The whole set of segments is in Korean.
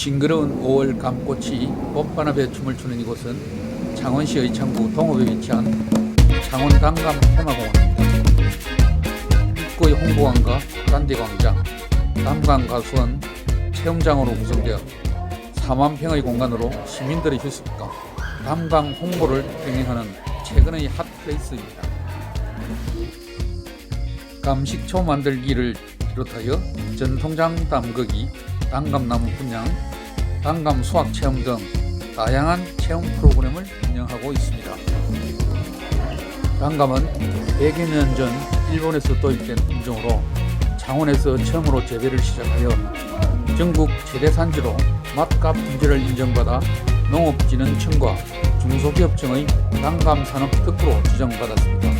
싱그러운 5월 감꽃이 봄바람에 춤을 추는 이곳은 창원시 의창구 동읍에 위치한 창원 단감 테마공원입니다. 입구의 홍보관과 딴디광장, 단감 가수원, 체험장으로 구성되어 4만 평의 공간으로 시민들의 휴식과 담강 홍보를 병행하는 최근의 핫플레이스입니다. 감식초 만들기를 비롯하여 전통장 담그기, 단감나무 분양, 단감 수학 체험 등 다양한 체험 프로그램을 운영하고 있습니다. 단감은 100여 년 전 일본에서 도입된 품종으로 창원에서 처음으로 재배를 시작하여 전국 최대 산지로 맛과 품질을 인정받아 농업진흥청과 중소기업청의 단감 산업 특구로 지정받았습니다.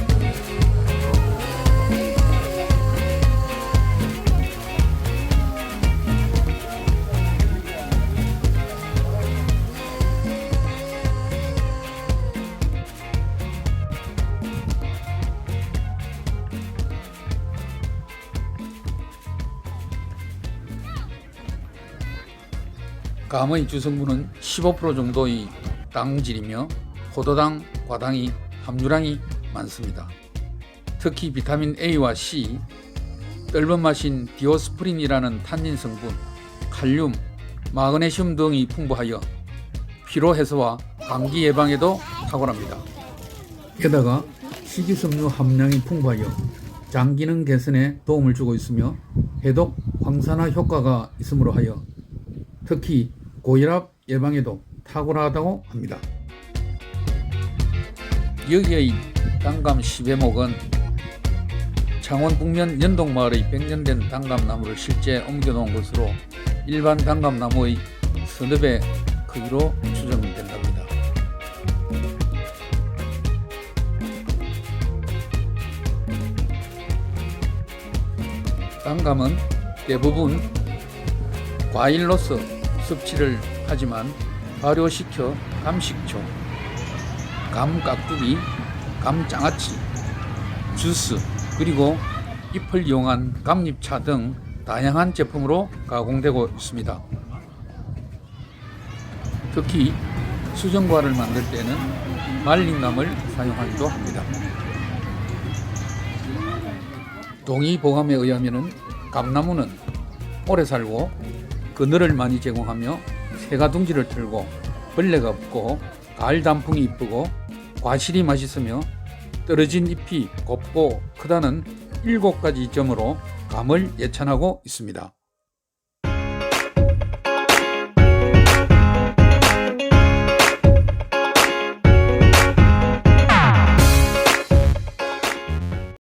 감의 주성분은 15% 정도의 당질이며 포도당, 과당이 함유량이 많습니다. 특히 비타민 A와 C, 떫은 맛인 디오스프린이라는 탄닌 성분, 칼륨, 마그네슘 등이 풍부하여 피로 해소와 감기 예방에도 탁월합니다. 게다가 식이섬유 함량이 풍부하여 장 기능 개선에 도움을 주고 있으며 해독, 황산화 효과가 있으므로 하여 특히 고혈압 예방에도 탁월하다고 합니다. 여기의 단감 10회목은 창원 북면 연동마을의 100년 된 단감나무를 실제 옮겨놓은 것으로 일반 단감나무의 서너 배 크기로 추정된답니다. 단감은 대부분 과일로서 섭취를 하지만 발효시켜 감식초, 감깍두기, 감장아찌, 주스, 그리고 잎을 이용한 감잎차 등 다양한 제품으로 가공되고 있습니다. 특히 수정과를 만들 때는 말린 감을 사용하기도 합니다. 동의보감에 의하면 감나무는 오래 살고 그늘을 많이 제공하며 새가 둥지를 틀고 벌레가 없고 가을 단풍이 이쁘고 과실이 맛있으며 떨어진 잎이 곱고 크다는 일곱 가지 점으로 감을 예찬하고 있습니다.